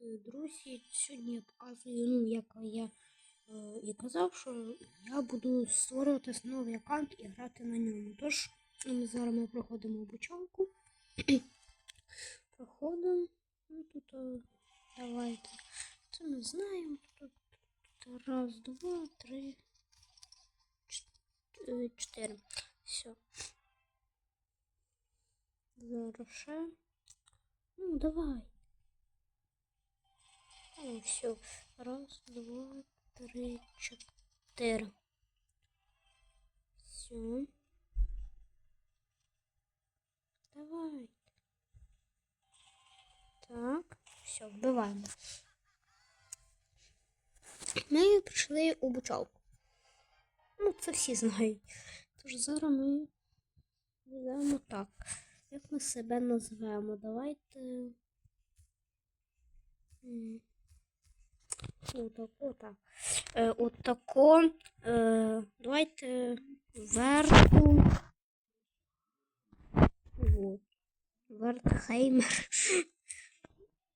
е, друзі, сьогодні я показую, ну, як я е, і казав, що я буду створювати новий аккаунт і грати на ньому. Тож, ну, ми зараз ми проходимо обучалку. проходимо. Ну, тут е, давайте. Це ми знаємо. Тут, тут раз, два, три, е, чотири. Все. Зараз ще. Ну, давай. Ну, все. Раз, два, три, чотири. Все. Давай. Так, все, вбиваємо. Ми прийшли у бучалку. Ну, це всі знають. Тож зараз ми будемо так. Як ми себе назвемо? Давайте. М, Отак, отак. Е, отако. Е, давайте вверху. Вот. Вертхеймер.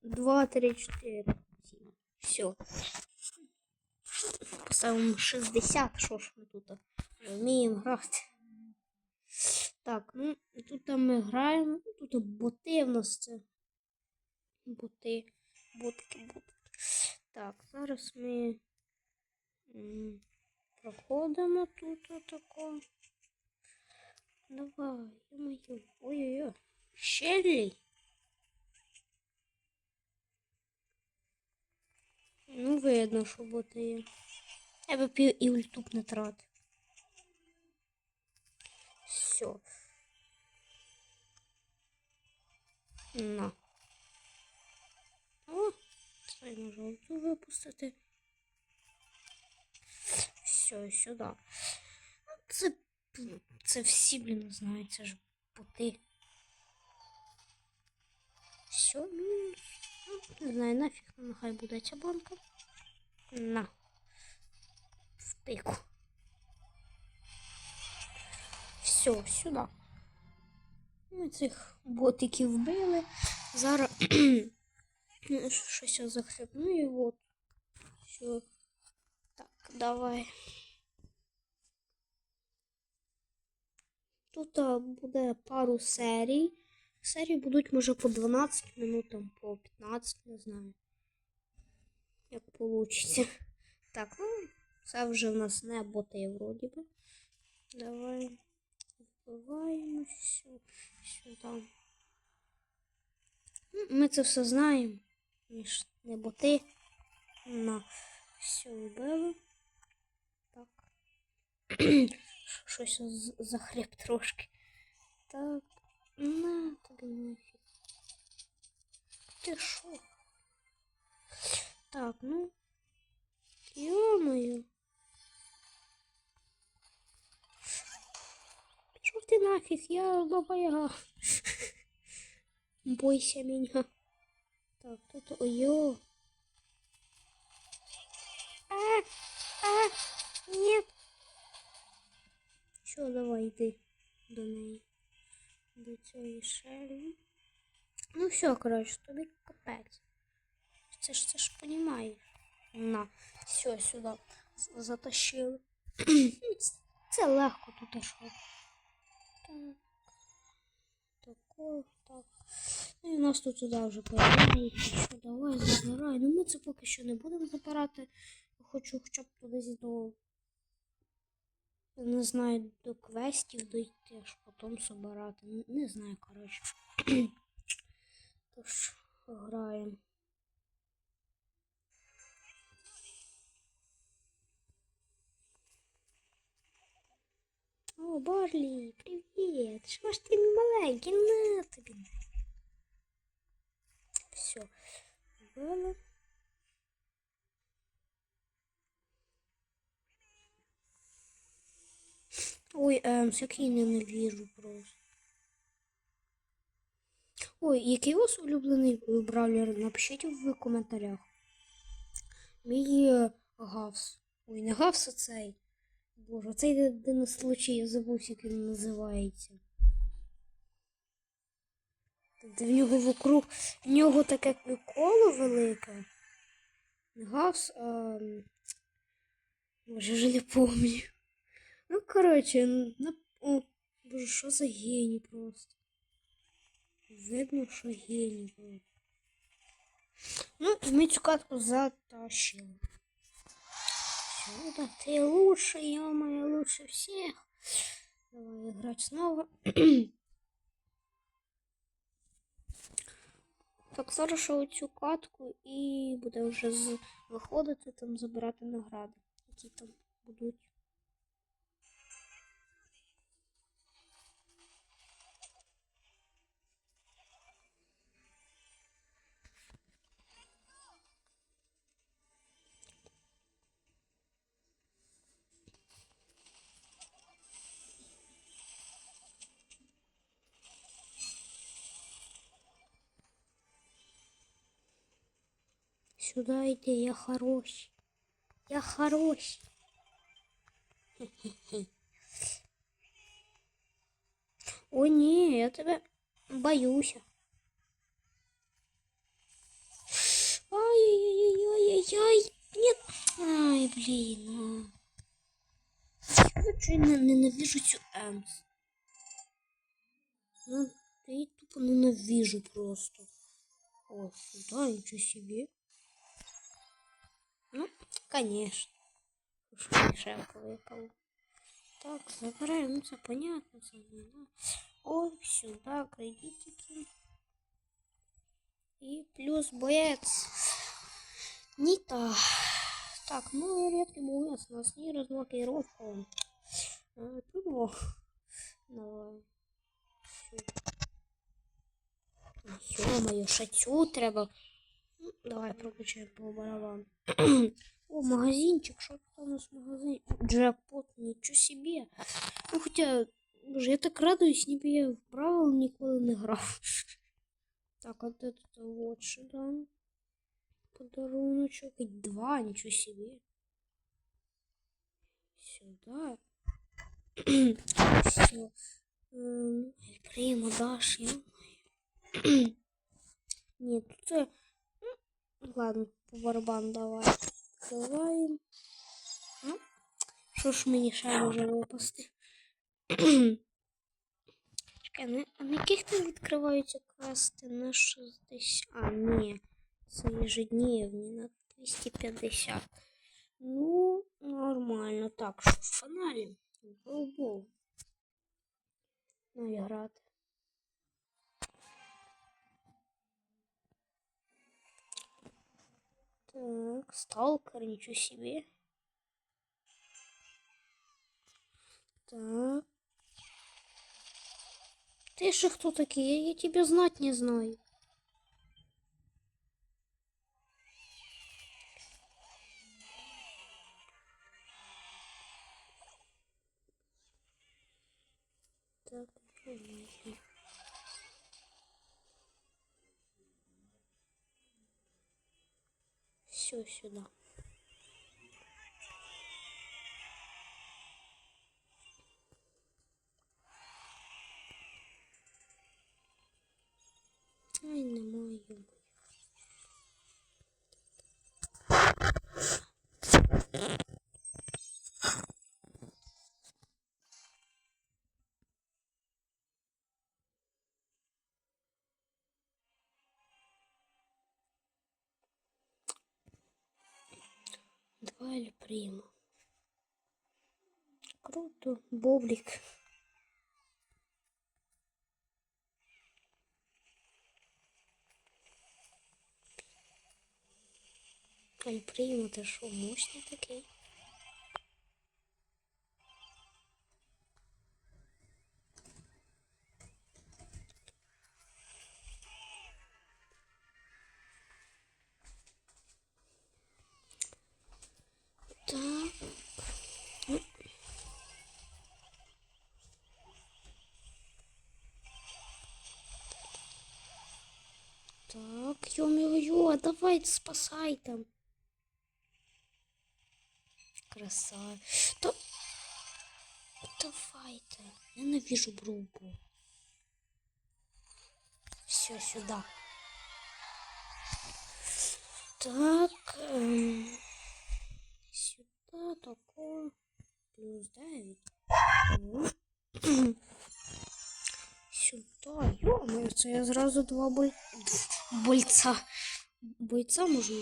Два, три, чотири. сім. Все. Поставимо 60, що ж ми тут вміємо грати. Так, ну тут ми граємо. Ну, Тут боти в нас це. Боти. Ботки, ботки. Так, зараз ми проходимо тут отако. Давай, ё-моё. Ой-ой-ой. Щелі. Ну, видно, що боти є. Я би пів і ультуп не тратив. Все. На. На випустити. Все, сюди. Ну, Це, це всі, блін, знають, це ж боти. Все, ну, ну, не знаю, нафіг, ну, нехай буде ця банка. На. В. Все, сюди. Ми цих ботиків вбили. Зараз щось я захлебну і от. Все. Так, давай. Тут буде пару серій. Серії будуть, може, по 12 минут, там, по 15, не знаю. Як получиться. Так, ну, це вже в нас не боти, вроді би. Давай. Вбиваємо сю- сюди. Ну, Ми це все знаємо. Ми не боти. На. Все вбили. Так. Щось з- захрип трошки. Так. На, тобі нафіг. Ти що? Так, ну. Ё-моё. Пішов ти нафіг, я баба Яга. Бойся меня. Так, тут ой А, а, нет. Що, давай йди до неї. До цієї шелі. Ну все, коротше, тобі капець. Це ж це ж понімаєш. На, все, сюди затащили. Це легко тут що. Так. Тако, так. Ну і нас тут сюди вже. Що, давай забирай. Ну ми це поки що не будемо забирати. Хочу хоча б туди до. Не знаю, до квестів дойти, аж потім забирати. Не, не знаю, коротше. Тож, граємо. О, Барлі, привіт! Що ж ти маленький? На тобі. Все. Вбили. Ой, ем, як я не вірю просто. Ой, який у вас улюблений бравлер? Напишіть в коментарях. Мій е, гавс. Ой, не гавс, а цей. Боже, цей де, де на случай, я забув, як він називається Де в нього вокруг, в нього таке коло велике. Не Гавс, а... м, Боже, вже не помню. Ну, коротше, на... О, боже, що за геній просто. Видно, що геній просто. Ну, ми цю катку затащили. Сюда ты лучше, ё-моё, лучше всех. Давай играть снова. так, зараз ще цю катку і буде вже з... виходити там забирати награди, які там будуть. Сюда йди, я хороший. Я хороший. Хе-хе-хе. О, ні, я тебе боюся. Ай-яй-яй-яй-яй. Нет. Ай, блін. а. Я чого не- ненавижу цю Емс. Ну, я її тупо ненавижу просто. О, сюда, ничего себе. Ну, конечно. Уж выпала. Так, забираем, ну понятно, не надо. Ой, сюда кредитики. И плюс боец. Нита. Так, ну редкий боец, у нас не разблокировка. А, прыгну. Давай. Ё-моё, шатю треба. Давай прокачаем по барабану. О, магазинчик, что там у нас магазин? Джекпот, ничего себе. Ну, хотя, боже, я так радуюсь, ніби я в правил ніколи не грав. Так, от это вот сюда. Подаруночок. Два, ничего себе. Сюда. Все. Прямо дашь, я. Нет, тут ну, Ладно, по барабану давай. Давай. Ну, що ж мені ще може випасти? Чекай, на, а на яких там відкриваються квести на 60? А, ні. Це ежедневні на 250. Ну, нормально. Так, що в фонарі? Голубов. Ну, грати. Так, сталкер, ничего себе. Так. Ты же кто такие? Я тебя знать не знаю. Так, ё-моё. Все сюда. Файл. Круто, бублик. Файл это це мощный такой? Так, ё-моё, давай спасай там. Краса. То... Давайте. Ненавижу брубу. Все сюда. Так. Ем, сюди такое. Плюс 9. Ну. Йо, це я зразу два боль... больця. Бойця можу.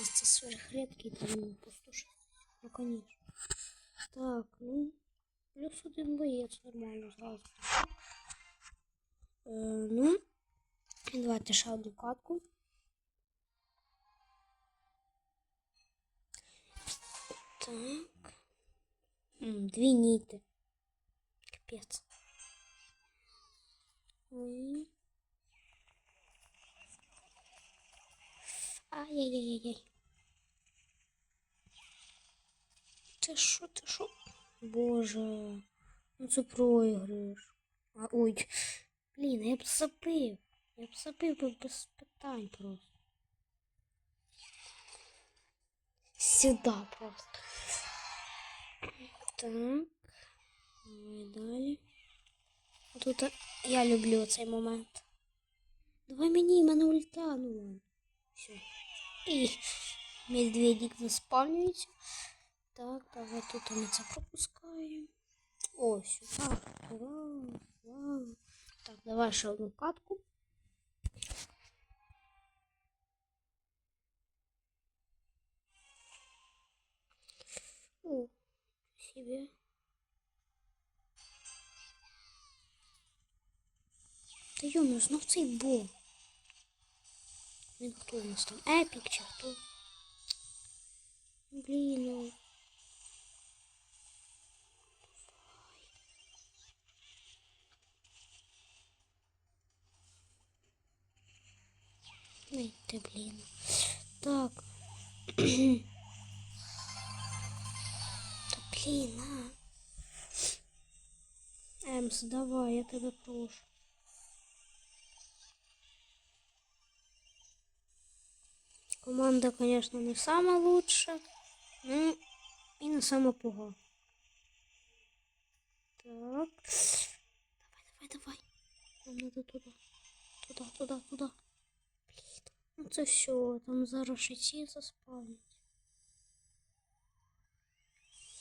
А це сверхредкий там пустошить. Ну, конечно. Так, ну. Плюс один боєць нормально зразу. Е, ну. Давайте ще одну катку. Так. М, Дві ніти. Капець. Ой. Ай-яй-яй-яй. Ти що, ти що? Боже, ну це проіграш. А, ой, блін, я б забив. Я б забив би без питань просто. Сюда просто. Так. Давай далі. Тут я люблю цей момент. Давай мені, мене ульта, ну. Все. І медведик заспавнюється. Так, давай тут ми це пропускаємо. О, сюди. Вау, вау. Так, давай ще одну катку. О, себе. Та йому знов цей бог. Він хто у нас там? Епік чи хто? Блін, ну. Ой, ти, блін. Так. Та блін, а. Емс, давай, я тебе прошу. Команда, конечно, не самая лучшая, ну и не самая пуга. Так. Давай, давай, давай. Нам надо туда. Туда, туда, туда. Блін. Ну це все, там зараз шиці заспавнять.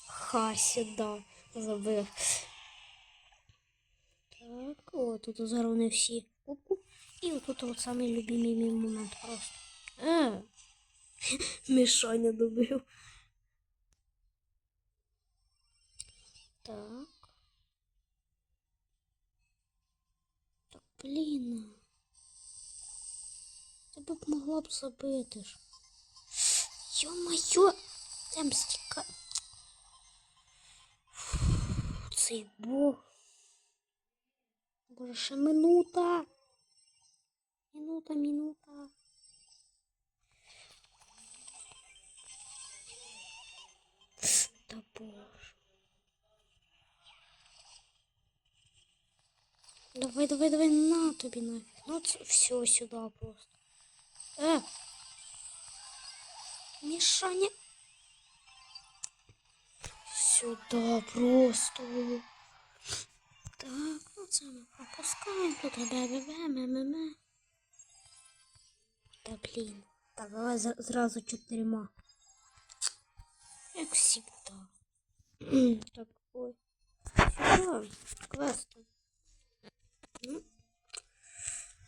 Ха, сюда забив. Так, о, тут зараз вони всі кубку. І отут от самий любимий мій момент просто. Е, Мішаня добив. Так. Так, блін. Ти б могла б забити ж. Йо-моє! Там стіка. Цей бог. Боже, ще минута. Минута, минута. Та боже. Давай, давай, давай, на тобі нафіг. Ну це все сюди просто. Е! Мішаня. Сюди просто. Так, ну це ми пропускаємо. Тут бе-бе-бе, ме-ме-ме. Та блін. Так, давай за- зразу чотирма. Як всегда. так, ой. Сюда. Ну.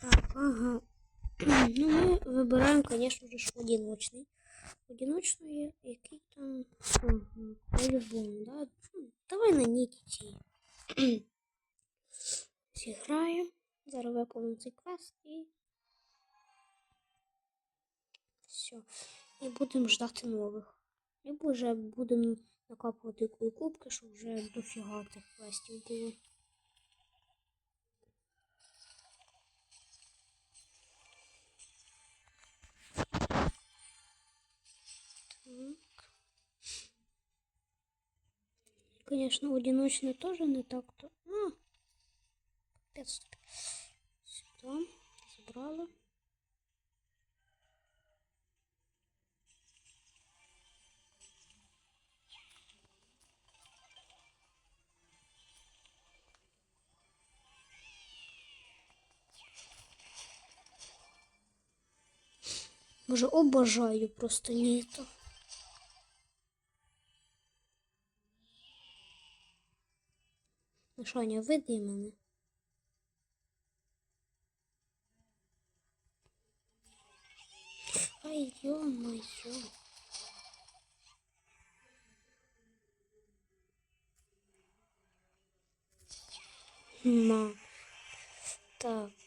Так, ага. ну, ми вибираємо, звісно ж, одиночний. Одиночний, який там. Ага, по-любому, да? Ну, Давай на Нікіті. Зіграємо. Зараз виконуємо цей квест і. Все. І будемо ждати нових. Либо вже будемо накапувати кубки, щоб вже дофіга тих квестів було. Так. Конечно, одиночный тоже не так-то. А, капец. Сюда забрала. Боже, обожаю просто літо. Мишаня, веди мене. Ай, ё-моё. На. Так.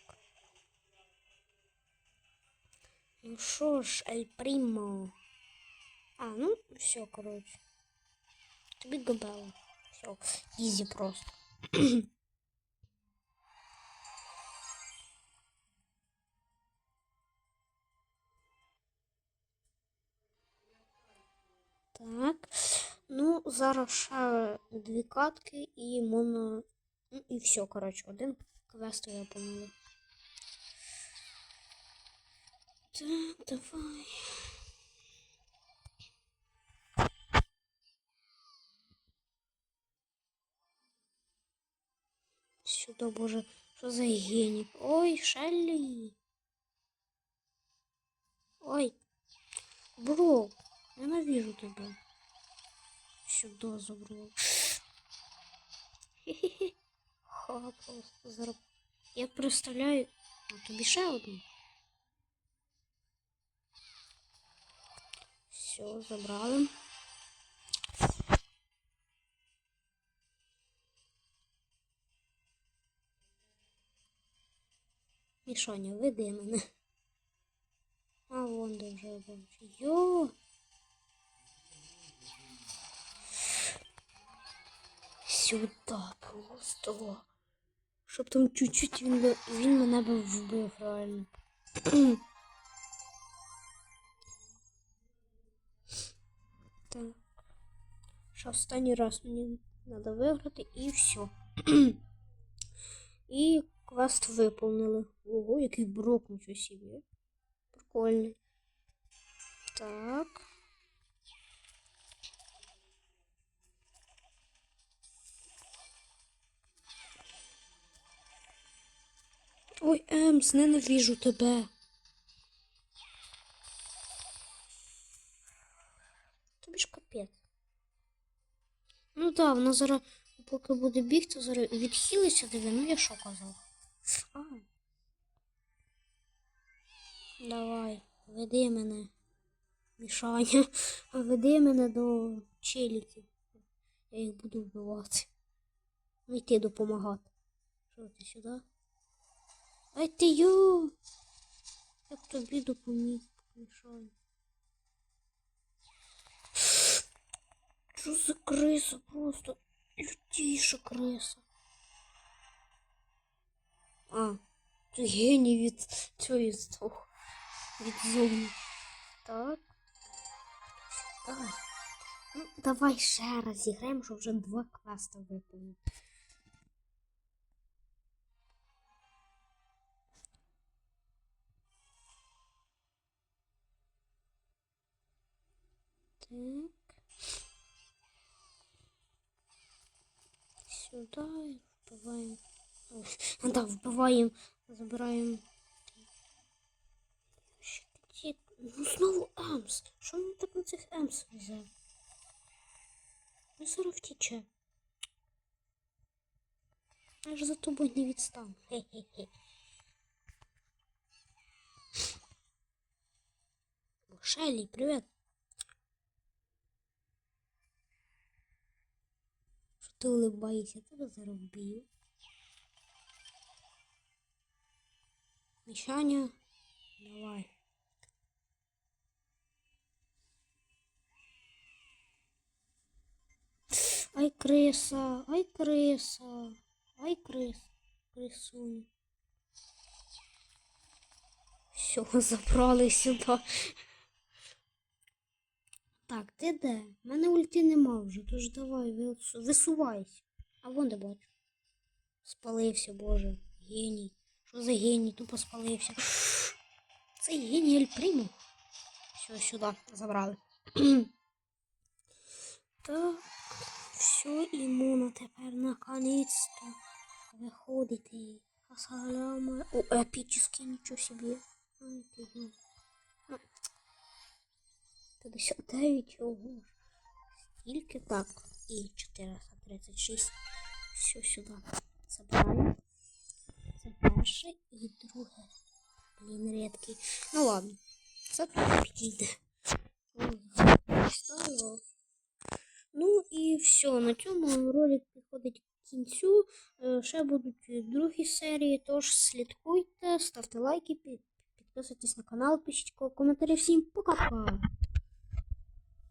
Що ж, Ель Примо. А, ну, все, короче. Тобі габела. Все, ізі просто. Так. Ну, зараз дві катки і моно. Ну і все, коротше, один квест я помилу. Так, давай. Сюди, боже, що за геній? Ой, Шеллі. Ой, бро, ненавижу тебе. Сюди забрав. Хе-хе-хе. Ха, просто зараз. Я представляю. А тобі ще один. Все, забрали. Мішаня, веди мене. А вон де вже бачу. Йо. Сюда просто. Щоб там чуть-чуть він, він мене би вбив реально. Так. Ще останній раз мені треба виграти і все. і квест виповнили. Ого, який брок, нічого собі. Прикольний. Так. Ой, Емс, ненавижу тебе. Так, вона зараз, поки буде бігти, зараз відхилиться диви, ну я що казав. А. Давай, веди мене. Мішаня, веди мене до челіків. Я їх буду вбивати. Ну йти допомагати. Що ти сюди? Ай ти йо! Як тобі допоміг, Мішаня? Що за криса просто? Лютіша криса. А, це геній від цієї здох. Від зони. Так. Давай. Ну, давай ще раз зіграємо, що два квеста виповнили. Так. Сюда и вбиваем. Ой, а, да, вбиваем, забираем. Щекотик. Ну знову Емс. Що він так на цих Емс взяв? Ну зараз втіче. Я ж за тобою не відстану. Хе-хе-хе. О, Шелли, привет. Ти улыбаєшся? Я тебе зараз вб'ю. Давай. Ай, криса, ай, криса, ай, крис, крисунь. Все, забрали сюди. Так, ти де? У мене ульти нема вже, тож давай, вису- висувайся. А вон де бачу. Спалився, боже. Геній. Що за геній? Тупо спалився. Це геній Ель Примо. Все, сюди забрали. так, все, імуна тепер наконець-то виходити. Асаляма. О, епічний, нічого собі. Ай, ти, 459, ого. Стільки так. І 436. Все сюди. Забираємо. Це перше і друге. Блін, рідкий. Ну ладно. Це тут. Ну і все. На цьому ролик підходить к кінцю. Е, Ще будуть другі серії, тож слідкуйте, ставте лайки, підписуйтесь на канал, пишіть коментарі. Всім пока-пока!